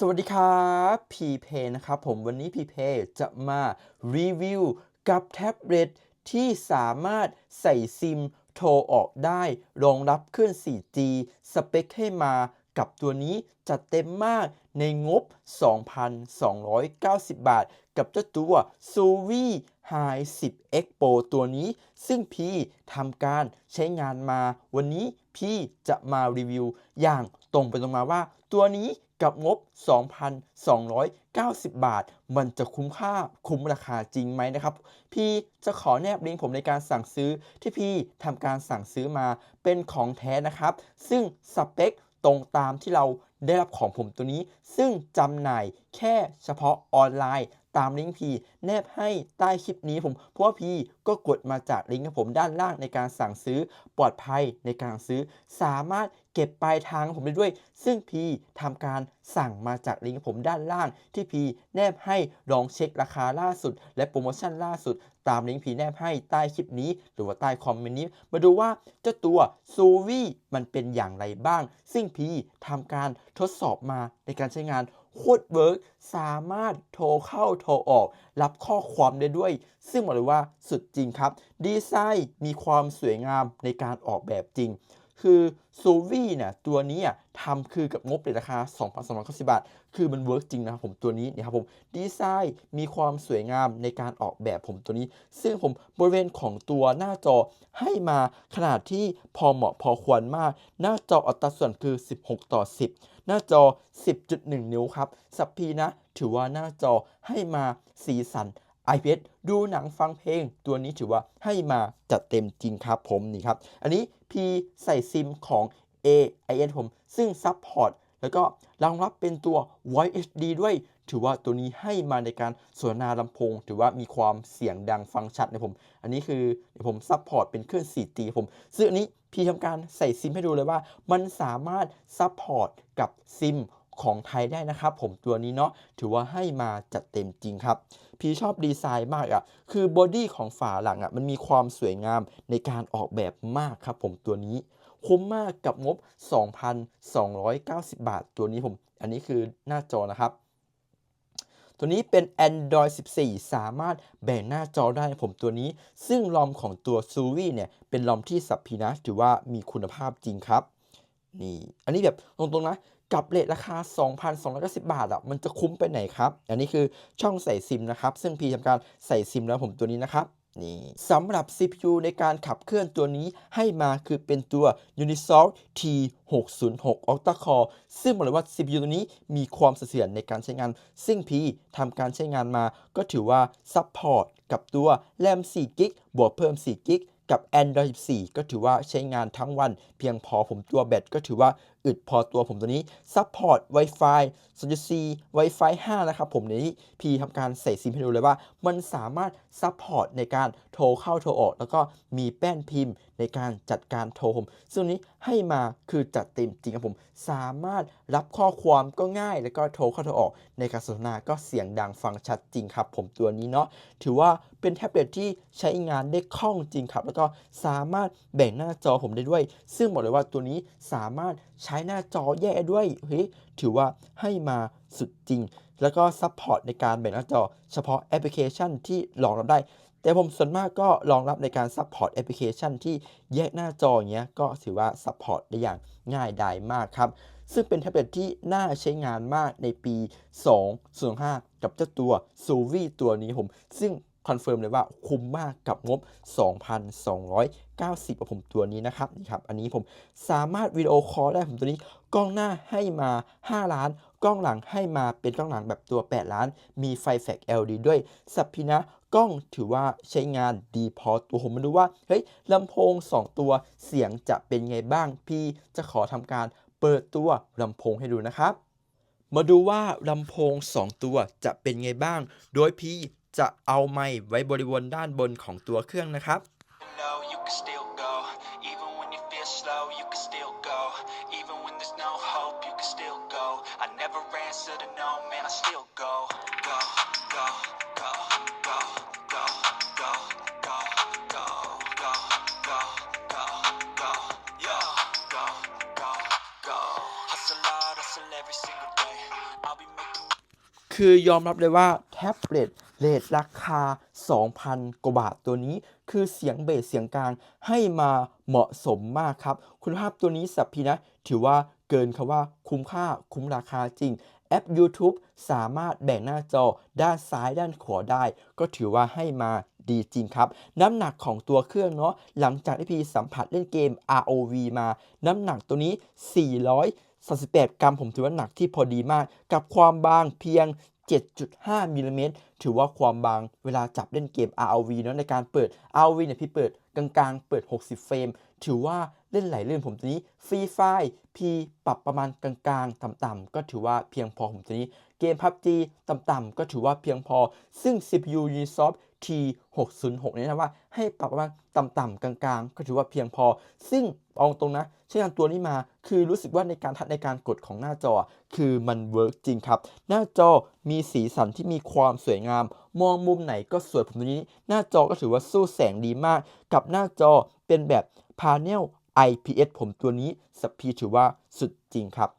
สวัสดีครับพีเพนะครับผมวันนี้พีเพจะมารีวิวกับแท็บเล็ตที่สามารถใส่ซิมโทรออกได้ รองรับเครื่อง 4G สเปคให้มากับตัวนี้จัดเต็มมากในงบ 2,290 บาท กับเจ้าตัว s u v i High 10 X Pro ตัวนี้ ซึ่งพี่ทำการใช้งานมา วันนี้พี่จะมารีวิวอย่างตรงไปตรงมาว่า ตัวนี้ กับงบ 2,290 บาท มันจะคุ้มค่าคุ้มราคาจริงไหมนะครับ พี่จะขอแนบลิงก์ผมในการสั่งซื้อที่พี่ทำการสั่งซื้อมาเป็นของแท้นะครับ ซึ่งสเปคตรงตามที่เราได้รับของผมตัวนี้ ซึ่งจำหน่ายแค่เฉพาะออนไลน์ตามลิงก์พีแนบให้ใต้คลิปนี้ผม เพราะว่าพีก็กดมาจากลิงก์ของผมด้านล่างในการสั่งซื้อปลอดภัยในการซื้อ สามารถ เก็บปลายทางผมได้ด้วย ซึ่งพีทำการสั่งมาจากลิงก์ผมด้านล่างที่พีแนบให้ลองเช็คราคาล่าสุด และโปรโมชั่นล่าสุด ตามลิงก์พีแนบให้ใต้คลิปนี้ หรือว่าใต้คอมเมนต์นี้ มาดูว่าเจ้าตัวซูวี่มันเป็นอย่างไรบ้าง ซึ่งพีทำการทดสอบมาในการใช้งานโคตรเวิร์กสามารถโทรเข้าโทรออก รับข้อความได้ด้วย ซึ่งบอกเลยว่าสุดจริงครับ ดีไซน์มีความสวยงามในการออกแบบจริง คือซูวี่เนี่ยตัวนี้อะทำคือกับงบในราคา 2,290 บาท คือมันเวิร์กจริงนะครับผมตัวนี้นะครับผมดีไซน์มีความสวยงามในการออกแบบผมตัวนี้ ซึ่งผมบริเวณของตัวหน้าจอให้มาขนาดที่พอเหมาะพอควรมาก หน้าจออัตราส่วนคือ 16 ต่อ 10 หน้าจอ 10.1 นิ้วครับ สับพีนะ ถือว่าหน้าจอให้มาสีสัน IPS ดูหนังฟังเพลง ตัวนี้ถือว่าให้มาจัดเต็มจริงครับผมนี่ครับ อันนี้ P ใส่ซิมของ AIS ผม ซึ่งซับพอร์ตแล้วก็รองรับเป็นตัว Voice HD ด้วย ถือว่าตัวนี้ให้มาในการสนทนาลำโพง ถือว่ามีความเสียงดังฟังชัดนะผม อันนี้คือเดี๋ยวผมซับพอร์ตเป็นเครื่อง 4G ผม ซึ่งอันนี้พี่ทำการใส่ซิมให้ดูเลยว่า มันสามารถซับพอร์ตกับซิม ของไทยได้นะครับ ผมตัวนี้เนาะถือว่าให้มาจัดเต็มจริงครับ พี่ชอบดีไซน์มากอะ่ะคือบอดี้ของฝาหลังอะ่ะมันมีความสวยงามในการออกแบบมากครับ ผมตัวนี้คุ้มมากกับงบ 2,290 บาท ตัวนี้ผม อันนี้คือหน้าจอนะครับ ตัวนี้เป็น Android 14 สามารถแบ่งหน้าจอได้ผมตัวนี้ ซึ่งลอมของตัว s u v i เนี่ยเป็นลอมที่สับพีนะถือว่ามีคุณภาพจริงครับ นี่ อันนี้แบบตรงๆนะ กับเลทราคา 2,290 บาทอะมันจะคุ้มไปไหนครับ อันนี้คือช่องใส่ซิมนะครับ ซึ่งพีทำการใส่ซิมแล้วผมตัวนี้นะครับนี่สำหรับ CPU ในการขับเคลื่อนตัวนี้ให้มาคือเป็นตัว Unisoc T606 Octa Core ซึ่งบอกเลยว่า CPU ตัวนี้มีความเสถียรในการใช้งาน ซึ่งพีทำการใช้งานมาก็ถือว่าซัพพอร์ตกับตัว RAM 4 g b บวกเพิ่ม4 g b กับ Android 14 ก็ถือว่าใช้งานทั้งวัน เพียงพอผมตัวแบตก็ถือว่าอึดพอตัวผมตัวนี้ Support Wi-Fi 2.4 Wi-Fi 5 นะครับผมนี้พีทำการใส่ซิมให้ดูเลยว่า มันสามารถ Support ในการโทรเข้าโทรออก แล้วก็มีแป้นพิมพ์ในการจัดการโทรผมซึ่งนี้ให้มาคือจัดเต็มจริงครับผม สามารถรับข้อความก็ง่าย แล้วก็โทรเข้าโทรออก ในการสนทนาก็เสียงดังฟังชัดจริงครับ ผมตัวนี้เนาะถือว่าเป็นแท็บเล็ตที่ใช้งานได้คล่องจริงครับ แล้วก็สามารถแบ่งหน้าจอผมได้ด้วย ซึ่งบอกเลยว่าตัวนี้สามารถ ใช้หน้าจอแยกด้วยเฮ้ยถือว่าให้มาสุดจริง แล้วก็ซัพพอร์ตในการแบ่งหน้าจอ เฉพาะแอปพลิเคชันที่รองรับได้ แต่ผมส่วนมากก็รองรับในการซัพพอร์ตแอปพลิเคชันที่แยกหน้าจออย่างเงี้ยก็ถือว่าซัพพอร์ตได้อย่างง่ายดายมากครับซึ่งเป็นแท็บเล็ตที่น่าใช้งานมากในปี 205กับเจ้าตัว s u v i ตัวนี้ผม ซึ่ง คอนเฟิร์มเลยว่าคุ้มมากกับงบ 2,290กับผมตัวนี้นะครับนี่ครับ อันนี้ผมสามารถวิดีโอคอลได้ผมตัวนี้กล้องหน้าให้มา 5 ล้าน กล้องหลังให้มาเป็นกล้องหลังแบบตัว 8 ล้าน มีไฟแฟก LD ด้วยสัพพินะกล้องถือว่าใช้งานดีพอตัวผมมาดูว่าเฮ้ยลำโพง 2 ตัวเสียงจะเป็นไงบ้าง พี่จะขอทำการเปิดตัวลำโพงให้ดูนะครับ มาดูว่าลำโพง 2 ตัวจะเป็นไงบ้าง โดยพี่ จะเอาไม้ไว้บริเวณด้านบนของตัวเครื่องนะครับ คือยอมรับเลยว่าแท็บเล็ต เลทราคา 2,000 กว่าบาทตัวนี้ คือเสียงเบสเสียงกลางให้มาเหมาะสมมากครับ คุณภาพตัวนี้สับพีนะ ถือว่าเกินคำว่าคุ้มค่าคุ้มราคาจริง แอป YouTube สามารถแบ่งหน้าจอด้านซ้ายด้านขวาได้ ก็ถือว่าให้มาดีจริงครับ น้ำหนักของตัวเครื่องเนาะหลังจากที่พีสัมผัสเล่นเกม ROV มา น้ำหนักตัวนี้438 กรัมผมถือว่าหนักที่พอดีมาก กับความบางเพียง 7.5มิลลิเมตรถือว่าความบางเวลาจับเล่นเกม ROV เนาะในการเปิด ROV เนี่ยพี่เปิดกลางๆ เปิด 60 เฟรม ถือว่าเล่นไหลลื่นผมตัวนี้ฟรีไฟพีปรับประมาณกลางๆ ต่ำๆก็ถือว่าเพียงพอผมตัวนี้ เกม PUBG ต่ำๆก็ถือว่าเพียงพอ ซึ่ง CPU Unisoft T606 เนี่ยนะว่าให้ปรับประมาณต่ำๆกลางๆ ก็ถือว่าเพียงพอ ซึ่งเอาตรงนะใช้งานตัวนี้มาคือรู้สึกว่าในการทัดในการกดของหน้าจอ คือมันเวิร์กจริงครับ หน้าจอมีสีสันที่มีความสวยงาม มองมุมไหนก็สวยผมตัวนี้ หน้าจอก็ถือว่าสู้แสงดีมาก กับหน้าจอเป็นแบบพาเนล IPS ผมตัวนี้สปีถือว่าสุดจริงครับ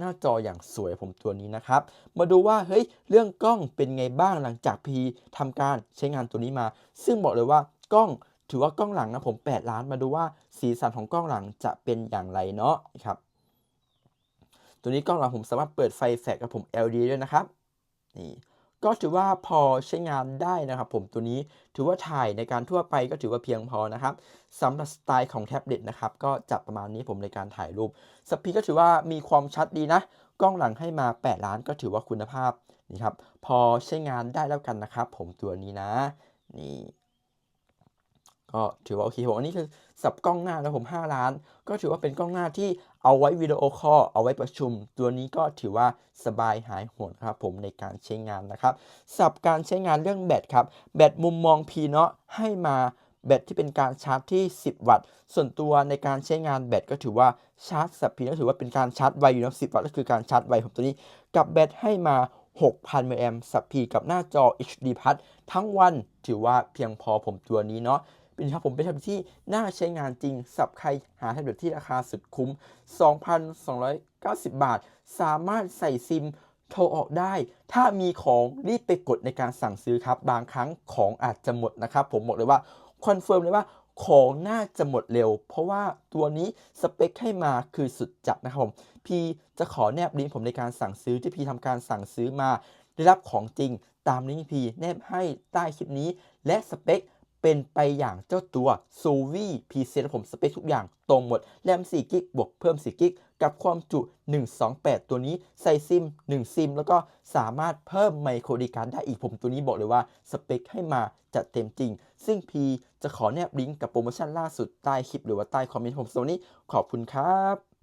หน้าจออย่างสวยผมตัวนี้นะครับ มาดูว่าเฮ้ยเรื่องกล้องเป็นไงบ้างหลังจากพีทำการใช้งานตัวนี้มา ซึ่งบอกเลยว่ากล้องถือว่ากล้องหลังนะผม 8 ล้านมาดูว่าสีสันของกล้องหลังจะเป็นอย่างไรเนาะครับ ตัวนี้กล้องหลังผมสามารถเปิดไฟแฟลชกับผม LED ด้วยนะครับนี่ ก็ถือว่าพอใช้งานได้นะครับ ผมตัวนี้ถือว่าถ่ายในการทั่วไปก็ถือว่าเพียงพอนะครับสำหรับสไตล์ของแท็บเล็ตนะครับก็จับประมาณนี้ผมในการถ่ายรูปสปีดก็ถือว่ามีความชัดดีนะ กล้องหลังให้มา 8 ล้านก็ถือว่าคุณภาพนี่ครับพอใช้งานได้แล้วกันนะครับ ผมตัวนี้นะนี่ ก็ถือว่าโอเคผมอันนี้คือสับกล้องหน้านะผม 5 ล้าน ก็ถือว่าเป็นกล้องหน้าที่เอาไว้วิดีโอคอลเอาไว้ประชุม ตัวนี้ก็ถือว่าสบายหายห่วงครับผมในการใช้งานนะครับสับการใช้งานเรื่องแบตครับแบตมุมมองพีเนาะให้มาแบตที่เป็นการชาร์จที่ 10 วัตต์ ส่วนตัวในการใช้งานแบตก็ถือว่าชาร์จสับพีก็ถือว่าเป็นการชาร์จไวอยู่นะ10 วัตต์ก็คือการชาร์จไวผมตัวนี้ กับแบตให้มา 6,000มิลลิแอมป์สับพีกับหน้าจอ HD Plus ทั้งวันถือว่าเพียงพอผมตัวนี้เนาะ เป็นครับผมเป็นแท็บเล็ตที่น่าใช้งานจริงสับใครหาแท็บเล็ตที่ราคาสุดคุ้ม 2,290 บาท สามารถใส่ซิมโทรออกได้ ถ้ามีของรีบไปกดในการสั่งซื้อครับ บางครั้งของอาจจะหมดนะครับ ผมบอกเลยว่าคอนเฟิร์มเลยว่าของน่าจะหมดเร็ว เพราะว่าตัวนี้สเปคให้มาคือสุดจัดนะครับผม พี่จะขอแนบลิงก์ผมในการสั่งซื้อที่พี่ทำการสั่งซื้อมา ได้รับของจริง ตามลิงก์พี่แนบให้ใต้คลิปนี้ และสเปค เป็นไปอย่างเจ้าตัว s u v i p ีเซนผมสเปคทุกอย่างตรงหมด แรม 4 กิกบวกเพิ่ม 4 กิก กับความจุ 128 ตัวนี้ ใส่ซิม 1 ซิม แล้วก็สามารถเพิ่มไมโครดีการได้อีกผมตัวนี้บอกเลยว่า สเปคให้มาจัดเต็มจริง ซึ่งพีจะขอแนบลิงก์กับโปรโมชั่นล่าสุดใต้คลิปหรือว่าใต้คอมเมนต์ผมสำหรับวันนี้ขอบคุณครับ